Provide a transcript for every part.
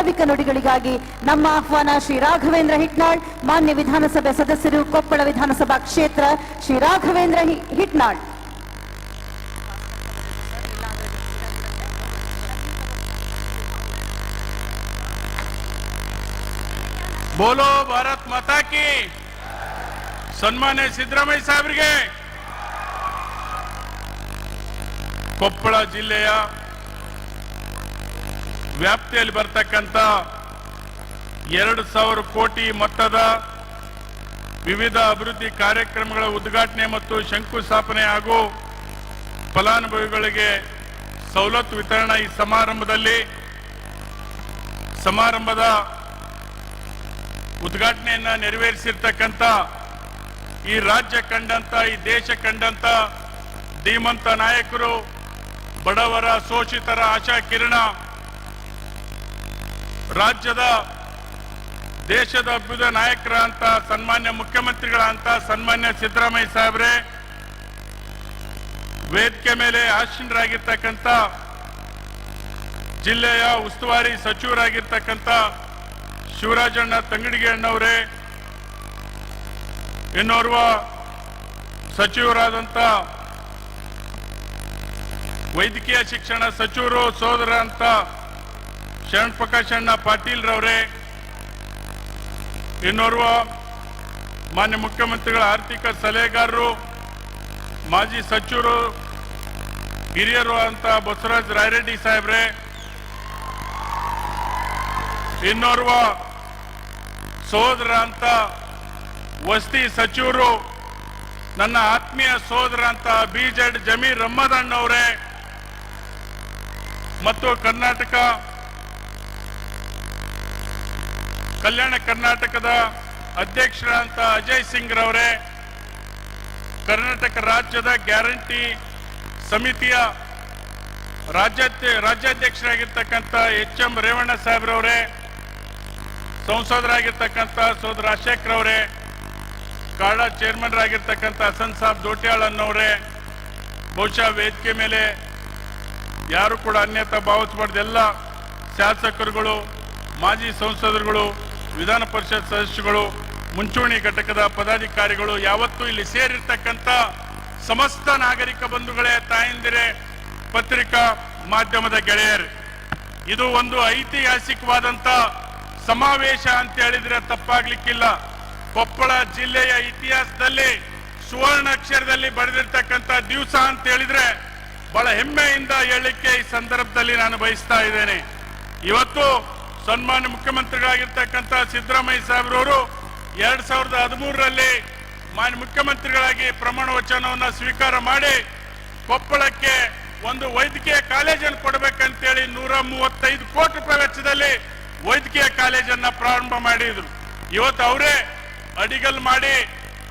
ಪ್ರಾಸ್ತಾವಿಕ ನುಡಿಗಳಿಗಾಗಿ ನಮ್ಮ ಆಹ್ವಾನ ಶ್ರೀ ರಾಘವೇಂದ್ರ ಹಿಟ್ನಾಳ್, ಮಾನ್ಯ ವಿಧಾನಸಭೆ ಸದಸ್ಯರು ಕೊಪ್ಪಳ ವಿಧಾನಸಭಾ ಕ್ಷೇತ್ರ ಶ್ರೀ ರಾಘವೇಂದ್ರ ಹಿಟ್ನಾಳ್. ಬೋಲೋ ಭಾರತ್ ಮಾತಾ ಕಿ, ಸನ್ಮಾನ್ಯ ಸಿದ್ದರಾಮಯ್ಯ ಸಾಹೇಬರಿಗೆ. ಕೊಪ್ಪಳ ಜಿಲ್ಲೆಯ ವ್ಯಾಪ್ತಿಯಲ್ಲಿ ಬರ್ತಕ್ಕಂಥ ಎರಡು ಸಾವಿರ ಕೋಟಿ ಮೊತ್ತದ ವಿವಿಧ ಅಭಿವೃದ್ಧಿ ಕಾರ್ಯಕ್ರಮಗಳ ಉದ್ಘಾಟನೆ ಮತ್ತು ಶಂಕುಸ್ಥಾಪನೆ ಹಾಗೂ ಫಲಾನುಭವಿಗಳಿಗೆ ಸವಲತ್ತು ವಿತರಣಾ ಈ ಸಮಾರಂಭದಲ್ಲಿ ಸಮಾರಂಭದ ಉದ್ಘಾಟನೆಯನ್ನ ನೆರವೇರಿಸಿರ್ತಕ್ಕಂಥ ಈ ರಾಜ್ಯ ಕಂಡಂತ, ಈ ದೇಶ ಕಂಡಂತ ಧೀಮಂತ ನಾಯಕರು, ಬಡವರ, ಶೋಷಿತರ ಆಶಾ ಕಿರಣ ರಾಜ್ಯದ ದೇಶದ ಅಭ್ಯುದಯ ನಾಯಕರ ಅಂತ ಸನ್ಮಾನ್ಯ ಮುಖ್ಯಮಂತ್ರಿಗಳ ಅಂತ ಸನ್ಮಾನ್ಯ ಸಿದ್ದರಾಮಯ್ಯ ಸಾಹೇಬ್ರೆ, ವೇದಿಕೆ ಮೇಲೆ ಆಶೀನರಾಗಿರ್ತಕ್ಕಂಥ ಜಿಲ್ಲೆಯ ಉಸ್ತುವಾರಿ ಸಚಿವರಾಗಿರ್ತಕ್ಕಂಥ ಶಿವರಾಜಣ್ಣ ತಂಗಡಿಗೆ ಅಣ್ಣವರೇ ಇನ್ನೋರ್ವ ಸಚಿವರಾದಂಥ ವೈದ್ಯಕೀಯ ಶಿಕ್ಷಣ ಸಚಿವರು, ಸೋದರ ಅಂತ ಶರಣ್ ಪ್ರಕಾಶ್ ಅಣ್ಣ ಪಾಟೀಲ್ ರವರೇ, ಇನ್ನೋರ್ವ ಮಾನ್ಯ ಮುಖ್ಯಮಂತ್ರಿಗಳ ಆರ್ಥಿಕ ಸಲಹೆಗಾರರು, ಮಾಜಿ ಸಚಿವರು, ಹಿರಿಯರು ಅಂತ ಬಸವರಾಜ್ ರಾಯರೆಡ್ಡಿ ಸಾಹೇಬ್ರೆ, ಇನ್ನೋರ್ವ ಸೋದರ ಅಂತ ವಸ್ತಿ ಸಚಿವರು, ನನ್ನ ಆತ್ಮೀಯ ಸೋದರ ಅಂತ ಬಿಜೆಡ್ ಜಮೀರ್ ರಮ್ಮದಣ್ಣ ಅವರೇ ಮತ್ತು ಕರ್ನಾಟಕ ಕಲ್ಯಾಣ ಕರ್ನಾಟಕದ ಅಧ್ಯಕ್ಷರಾದಂಥ ಅಜಯ್ ಸಿಂಗ್ ರವರೇ, ಕರ್ನಾಟಕ ರಾಜ್ಯದ ಗ್ಯಾರಂಟಿ ಸಮಿತಿಯ ರಾಜ್ಯ ರಾಜ್ಯಾಧ್ಯಕ್ಷರಾಗಿರ್ತಕ್ಕಂಥ ಎಚ್ ಎಂ ರೇವಣ್ಣ ಸಾಹೇಬ್ರವರೇ ಸಂಸದರಾಗಿರ್ತಕ್ಕಂಥ ಸೋದರ ರಾಜಶೇಖರ್ ಅವರೇ ಕಾಡ ಚೇರ್ಮನ್ ಆಗಿರ್ತಕ್ಕಂಥ ಹಸನ್ ಸಾಬ್ ದೋಟ್ಯಾಳ್ ಅನ್ನೋರೇ ಬಹುಶಃ ವೇದಿಕೆ ಮೇಲೆ ಯಾರು ಕೂಡ ಅನ್ಯತಾ ಭಾವಿಸಬಾರ್ದು. ಎಲ್ಲ ಶಾಸಕರುಗಳು, ಮಾಜಿ ಸಂಸದರುಗಳು ವಿಧಾನ ಪರಿಷತ್ ಸದಸ್ಯಗಳು ಮುಂಚೂಣಿ ಘಟಕದ ಪದಾಧಿಕಾರಿಗಳು ಯಾವತ್ತೂ ಇಲ್ಲಿ ಸೇರಿರ್ತಕ್ಕಂಥ ಸಮಸ್ತ ನಾಗರಿಕ ಬಂಧುಗಳೇ, ತಾಯಂದಿರೇ, ಪತ್ರಿಕಾ ಮಾಧ್ಯಮದ ಗೆಳೆಯರು. ಇದು ಒಂದು ಐತಿಹಾಸಿಕವಾದಂತ ಸಮಾವೇಶ ಅಂತ ಹೇಳಿದ್ರೆ ತಪ್ಪಾಗ್ಲಿಕ್ಕಿಲ್ಲ. ಕೊಪ್ಪಳ ಜಿಲ್ಲೆಯ ಇತಿಹಾಸದಲ್ಲಿ, ಸುವರ್ಣ ಅಕ್ಷರದಲ್ಲಿ ಬರೆದಿರ್ತಕ್ಕಂಥ ದಿವಸ ಅಂತ ಹೇಳಿದ್ರೆ ಬಹಳ ಹೆಮ್ಮೆಯಿಂದ ಹೇಳಲಿಕ್ಕೆ ಈ ಸಂದರ್ಭದಲ್ಲಿ ನಾನು ಬಯಸ್ತಾ ಇದ್ದೇನೆ. ಇವತ್ತು ಸನ್ಮಾನ್ಯ ಮುಖ್ಯಮಂತ್ರಿಗಳಾಗಿರ್ತಕ್ಕಂಥ ಸಿದ್ದರಾಮಯ್ಯ ಸಾಹೇಬ್ರವರು ಎರಡ್ ಸಾವಿರದ ಹದಿಮೂರರಲ್ಲಿ ಮಾನ್ಯ ಮುಖ್ಯಮಂತ್ರಿಗಳಾಗಿ ಪ್ರಮಾಣ ವಚನವನ್ನು ಸ್ವೀಕಾರ ಮಾಡಿ ಕೊಪ್ಪಳಕ್ಕೆ ಒಂದು ವೈದ್ಯಕೀಯ ಕಾಲೇಜನ್ನು ಕೊಡಬೇಕಂತೇಳಿ ನೂರ ಮೂವತ್ತೈದು ಕೋಟಿ ರೂಪಾಯಿ ವೆಚ್ಚದಲ್ಲಿ ವೈದ್ಯಕೀಯ ಕಾಲೇಜನ್ನ ಪ್ರಾರಂಭ ಮಾಡಿದ್ರು. ಇವತ್ತು ಅವರೇ ಅಡಿಗಲ್ ಮಾಡಿ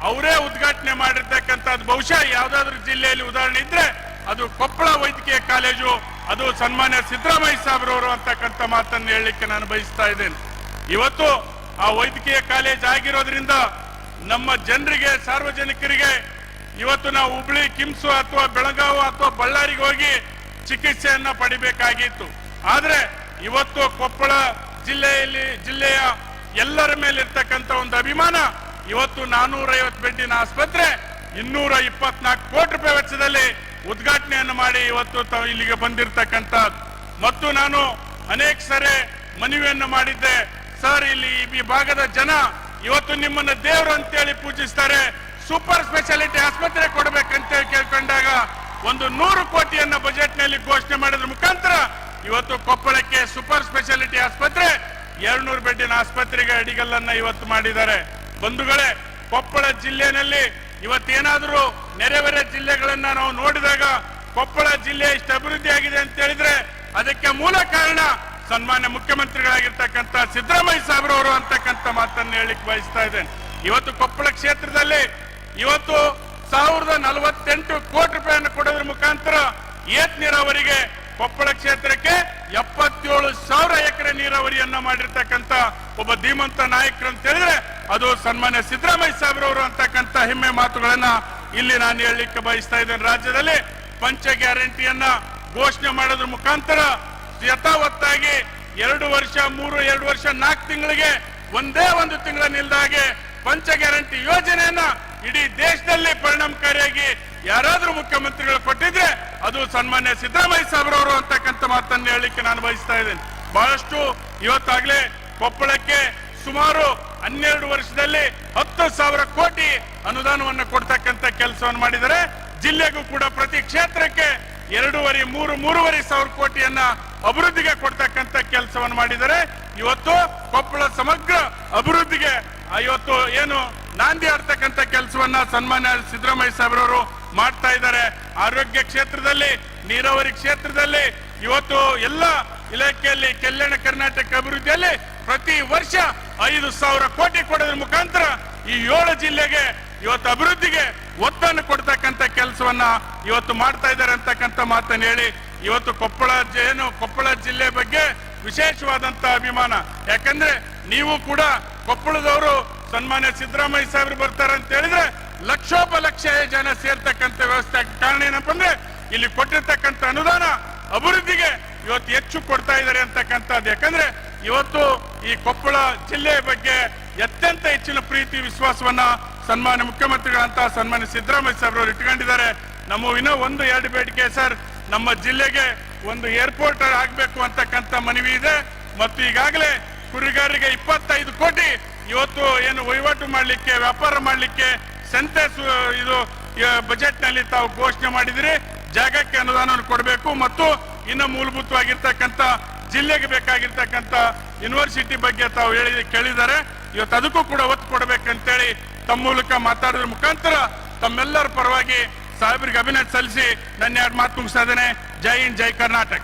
ಅವರೇ ಉದ್ಘಾಟನೆ ಮಾಡಿರ್ತಕ್ಕಂಥದ್ದು. ಬಹುಶಃ ಯಾವುದಾದ್ರೂ ಜಿಲ್ಲೆಯಲ್ಲಿ ಉದಾಹರಣೆ ಇದ್ರೆ ಅದು ಕೊಪ್ಪಳ ವೈದ್ಯಕೀಯ ಕಾಲೇಜು ಅದು ಸನ್ಮಾನ್ಯ ಸಿದ್ದರಾಮಯ್ಯ ಸಾಬ್ರವರು ಅಂತಕ್ಕಂಥ ಮಾತನ್ನು ಹೇಳಲಿಕ್ಕೆ ನಾನು ಬಯಸ್ತಾ ಇದ್ದೇನೆ. ಇವತ್ತು ಆ ವೈದ್ಯಕೀಯ ಕಾಲೇಜ್ ಆಗಿರೋದ್ರಿಂದ ನಮ್ಮ ಜನರಿಗೆ, ಸಾರ್ವಜನಿಕರಿಗೆ ಇವತ್ತು ನಾವು ಹುಬ್ಳಿ, ಕಿಮ್ಸು ಅಥವಾ ಬೆಳಗಾವಿ ಅಥವಾ ಬಳ್ಳಾರಿಗೆ ಹೋಗಿ ಚಿಕಿತ್ಸೆಯನ್ನ ಪಡಿಬೇಕಾಗಿತ್ತು. ಆದ್ರೆ ಇವತ್ತು ಕೊಪ್ಪಳ ಜಿಲ್ಲೆಯಲ್ಲಿ, ಜಿಲ್ಲೆಯ ಎಲ್ಲರ ಮೇಲೆ ಇರ್ತಕ್ಕಂಥ ಒಂದು ಅಭಿಮಾನ ಇವತ್ತು ನಾನೂರೈವತ್ತು ಬೆಡ್ಡಿನ ಆಸ್ಪತ್ರೆ ಇನ್ನೂರ ಇಪ್ಪತ್ನಾಲ್ಕು ಕೋಟಿ ರೂಪಾಯಿ ವೆಚ್ಚದಲ್ಲಿ ಉದ್ಘಾಟನೆಯನ್ನು ಮಾಡಿ ಇವತ್ತು ಇಲ್ಲಿಗೆ ಬಂದಿರತಕ್ಕಂಥ ಮತ್ತು ನಾನು ಅನೇಕ ಸರಿ ಮನವಿಯನ್ನು ಮಾಡಿದ್ದೆ. ಸರ್, ಇಲ್ಲಿ ಈ ಭಾಗದ ಜನ ಇವತ್ತು ನಿಮ್ಮನ್ನ ದೇವರು ಅಂತೇಳಿ ಪೂಜಿಸ್ತಾರೆ. ಸೂಪರ್ ಸ್ಪೆಷಾಲಿಟಿ ಆಸ್ಪತ್ರೆ ಕೊಡಬೇಕಂತೇಳಿ ಕೇಳ್ಕೊಂಡಾಗ ಒಂದು ನೂರು ಕೋಟಿಯನ್ನ ಬಜೆಟ್ನಲ್ಲಿ ಘೋಷಣೆ ಮಾಡಿದ್ರ. ಮುಖಾಂತರ ಇವತ್ತು ಕೊಪ್ಪಳಕ್ಕೆ ಸೂಪರ್ ಸ್ಪೆಷಾಲಿಟಿ ಆಸ್ಪತ್ರೆ, ಎರಡ್ನೂರು ಬೆಡ್ಡಿನ ಆಸ್ಪತ್ರೆಗೆ ಅಡಿಗಲ್ಲನ್ನ ಇವತ್ತು ಮಾಡಿದ್ದಾರೆ. ಬಂಧುಗಳೇ, ಕೊಪ್ಪಳ ಜಿಲ್ಲೆನಲ್ಲಿ ಇವತ್ತೇನಾದ್ರೂ ನೆರೆಹೊರೆ ಜಿಲ್ಲೆಗಳನ್ನ ನಾವು ನೋಡಿದಾಗ ಕೊಪ್ಪಳ ಜಿಲ್ಲೆ ಇಷ್ಟು ಅಭಿವೃದ್ಧಿ ಆಗಿದೆ ಅಂತ ಹೇಳಿದ್ರೆ ಅದಕ್ಕೆ ಮೂಲ ಕಾರಣ ಸನ್ಮಾನ್ಯ ಮುಖ್ಯಮಂತ್ರಿಗಳಾಗಿರ್ತಕ್ಕಂಥ ಸಿದ್ದರಾಮಯ್ಯ ಸಾಹೇಬ್ರವರು ಅಂತಕ್ಕಂಥ ಮಾತನ್ನು ಹೇಳಿಕ್ ಬಯಸ್ತಾ ಇದ್ದೇನೆ. ಇವತ್ತು ಕೊಪ್ಪಳ ಕ್ಷೇತ್ರದಲ್ಲಿ ಇವತ್ತು ಸಾವಿರದ ನಲವತ್ತೆಂಟು ಕೋಟಿ ರೂಪಾಯಿಯನ್ನು ಕೊಡೋದ್ರ ಮುಖಾಂತರ ಏತ್ ನೀರಾವರಿಗೆ ಕೊಪ್ಪಳ ಕ್ಷೇತ್ರಕ್ಕೆ ಎಪ್ಪತ್ತೇಳು ಸಾವಿರ ಎಕರೆ ನೀರಾವರಿಯನ್ನ ಮಾಡಿರ್ತಕ್ಕಂಥ ಒಬ್ಬ ಧೀಮಂತ ನಾಯಕರು ಅಂತ ಹೇಳಿದ್ರೆ ಅದು ಸನ್ಮಾನ್ಯ ಸಿದ್ದರಾಮಯ್ಯ ಸಾಹೇಬ್ರವರು ಅಂತಕ್ಕಂಥ ಹೆಮ್ಮೆ ಮಾತುಗಳನ್ನ ಇಲ್ಲಿ ನಾನು ಹೇಳಲಿಕ್ಕೆ ಬಯಸ್ತಾ ಇದ್ದೇನೆ. ರಾಜ್ಯದಲ್ಲಿ ಪಂಚ ಗ್ಯಾರಂಟಿಯನ್ನ ಘೋಷಣೆ ಮಾಡೋದ್ರ ಮುಖಾಂತರ ಯಥಾವತ್ತಾಗಿ ಎರಡು ವರ್ಷ, ಮೂರು, ಎರಡು ವರ್ಷ, ನಾಲ್ಕು ತಿಂಗಳಿಗೆ ಒಂದೇ ಒಂದು ತಿಂಗಳ ನಿಲ್ದಾಗೆ ಪಂಚ ಗ್ಯಾರಂಟಿ ಯೋಜನೆಯನ್ನ ಇಡೀ ದೇಶದಲ್ಲಿ ಪರಿಣಾಮಕಾರಿಯಾಗಿ ಯಾರಾದ್ರೂ ಮುಖ್ಯಮಂತ್ರಿಗಳು ಕೊಟ್ಟಿದ್ರೆ ಅದು ಸನ್ಮಾನ್ಯ ಸಿದ್ದರಾಮಯ್ಯ ಸಾಹೇಬ್ರವರು ಅಂತಕ್ಕಂಥ ಮಾತನ್ನು ಹೇಳಲಿಕ್ಕೆ ನಾನು ಬಯಸ್ತಾ ಇದ್ದೇನೆ. ಬಹಳಷ್ಟು ಇವತ್ತಾಗ್ಲೇ ಕೊಪ್ಪಳಕ್ಕೆ ಸುಮಾರು ಹನ್ನೆರಡು ವರ್ಷದಲ್ಲಿ ಹತ್ತು ಸಾವಿರ ಕೋಟಿ ಅನುದಾನವನ್ನು ಕೊಡ್ತಕ್ಕಂಥ ಕೆಲಸವನ್ನು ಮಾಡಿದರೆ ಜಿಲ್ಲೆಗೂ ಕೂಡ ಪ್ರತಿ ಕ್ಷೇತ್ರಕ್ಕೆ ಎರಡೂವರೆ, ಮೂರು, ಮೂರುವರೆ ಸಾವಿರ ಕೋಟಿಯನ್ನ ಅಭಿವೃದ್ಧಿಗೆ ಕೊಡ್ತಕ್ಕಂಥ ಕೆಲಸವನ್ನು ಮಾಡಿದರೆ ಇವತ್ತು ಕೊಪ್ಪಳ ಸಮಗ್ರ ಅಭಿವೃದ್ಧಿಗೆ ಇವತ್ತು ಏನು ನಾಂದಿ ಆಡ್ತಕ್ಕಂಥ ಕೆಲಸವನ್ನ ಸನ್ಮಾನ್ಯ ಸಿದ್ದರಾಮಯ್ಯ ಸಾಹೇಬ್ರವರು ಮಾಡ್ತಾ ಇದ್ದಾರೆ. ಆರೋಗ್ಯ ಕ್ಷೇತ್ರದಲ್ಲಿ, ನೀರಾವರಿ ಕ್ಷೇತ್ರದಲ್ಲಿ, ಇವತ್ತು ಎಲ್ಲ ಇಲಾಖೆಯಲ್ಲಿ, ಕಲ್ಯಾಣ ಕರ್ನಾಟಕ ಅಭಿವೃದ್ಧಿಯಲ್ಲಿ ಪ್ರತಿ ವರ್ಷ ಐದು ಸಾವಿರ ಕೋಟಿ ಕೊಡೋದ್ರ ಮುಖಾಂತರ ಈ ಏಳು ಜಿಲ್ಲೆಗೆ ಇವತ್ತು ಅಭಿವೃದ್ಧಿಗೆ ಒತ್ತನ್ನು ಕೊಡ್ತಕ್ಕಂಥ ಕೆಲಸವನ್ನ ಇವತ್ತು ಮಾಡ್ತಾ ಇದ್ದಾರೆ ಅಂತಕ್ಕಂಥ ಮಾತನ್ನು ಹೇಳಿ ಇವತ್ತು ಕೊಪ್ಪಳ ಏನು, ಕೊಪ್ಪಳ ಜಿಲ್ಲೆ ಬಗ್ಗೆ ವಿಶೇಷವಾದಂತ ಅಭಿಮಾನ. ಯಾಕಂದ್ರೆ ನೀವು ಕೂಡ ಕೊಪ್ಪಳದವರು ಸನ್ಮಾನ್ಯ ಸಿದ್ದರಾಮಯ್ಯ ಸಾಹೇಬ್ರು ಬರ್ತಾರೆ ಅಂತ ಹೇಳಿದ್ರೆ ಲಕ್ಷೋಪಲಕ್ಷ ಜನ ಸೇರ್ತಕ್ಕಂಥ ವ್ಯವಸ್ಥೆ ಕಾರಣ ಏನಪ್ಪ ಅಂದ್ರೆ ಇಲ್ಲಿ ಕೊಟ್ಟಿರ್ತಕ್ಕಂಥ ಅನುದಾನ ಅಭಿವೃದ್ಧಿಗೆ ಇವತ್ತು ಹೆಚ್ಚು ಕೊಡ್ತಾ ಇದ್ದಾರೆ ಅಂತಕ್ಕಂಥದ್ದು. ಯಾಕಂದ್ರೆ ಇವತ್ತು ಈ ಕೊಪ್ಪಳ ಜಿಲ್ಲೆಯ ಬಗ್ಗೆ ಅತ್ಯಂತ ಹೆಚ್ಚಿನ ಪ್ರೀತಿ, ವಿಶ್ವಾಸವನ್ನ ಸನ್ಮಾನ್ಯ ಮುಖ್ಯಮಂತ್ರಿಗಳಂತ ಸನ್ಮಾನ್ಯ ಸಿದ್ದರಾಮಯ್ಯ ಅವರು ಇಟ್ಕೊಂಡಿದ್ದಾರೆ ನಮ್ಮ ಇನ್ನೂ ಒಂದು ಎರಡು ಬೇಡಿಕೆ ಸರ್ ನಮ್ಮ ಜಿಲ್ಲೆಗೆ ಒಂದು ಏರ್ಪೋರ್ಟ್ ಆಗಬೇಕು ಅಂತಕ್ಕಂಥ ಮನವಿ ಇದೆ. ಮತ್ತು ಈಗಾಗಲೇ ಕುರಿಗಾರರಿಗೆ ಇಪ್ಪತ್ತೈದು ಕೋಟಿ ಇವತ್ತು ಏನು ವಹಿವಾಟು ಮಾಡಲಿಕ್ಕೆ, ವ್ಯಾಪಾರ ಮಾಡಲಿಕ್ಕೆ ಸಂತೆ ಇದು ಬಜೆಟ್ನಲ್ಲಿ ತಾವು ಘೋಷಣೆ ಮಾಡಿದಿರಿ. ಜಾಗಕ್ಕೆ ಅನುದಾನವನ್ನು ಕೊಡಬೇಕು. ಮತ್ತು ಇನ್ನು ಮೂಲಭೂತವಾಗಿರ್ತಕ್ಕಂಥ ಜಿಲ್ಲೆಗೆ ಬೇಕಾಗಿರ್ತಕ್ಕಂಥ ಯೂನಿವರ್ಸಿಟಿ ಬಗ್ಗೆ ತಾವು ಹೇಳಿ ಕೇಳಿದ್ದಾರೆ. ಇವತ್ತು ಅದಕ್ಕೂ ಕೂಡ ಒತ್ತು ಕೊಡಬೇಕಂತೇಳಿ ತಮ್ಮ ಮೂಲಕ ಮಾತಾಡೋದ್ರ. ಮುಖಾಂತರ ತಮ್ಮೆಲ್ಲರ ಪರವಾಗಿ ಸಾಹೇಬರಿಗೆ ಅಭಿನಂದನೆ ಸಲ್ಲಿಸಿ ನನ್ನ ಎರಡು ಮಾತು ಮುಗಿಸ್ತಾ ಇದ್ದೇನೆ. ಜೈ ಹಿಂದ್, ಜೈ ಕರ್ನಾಟಕ.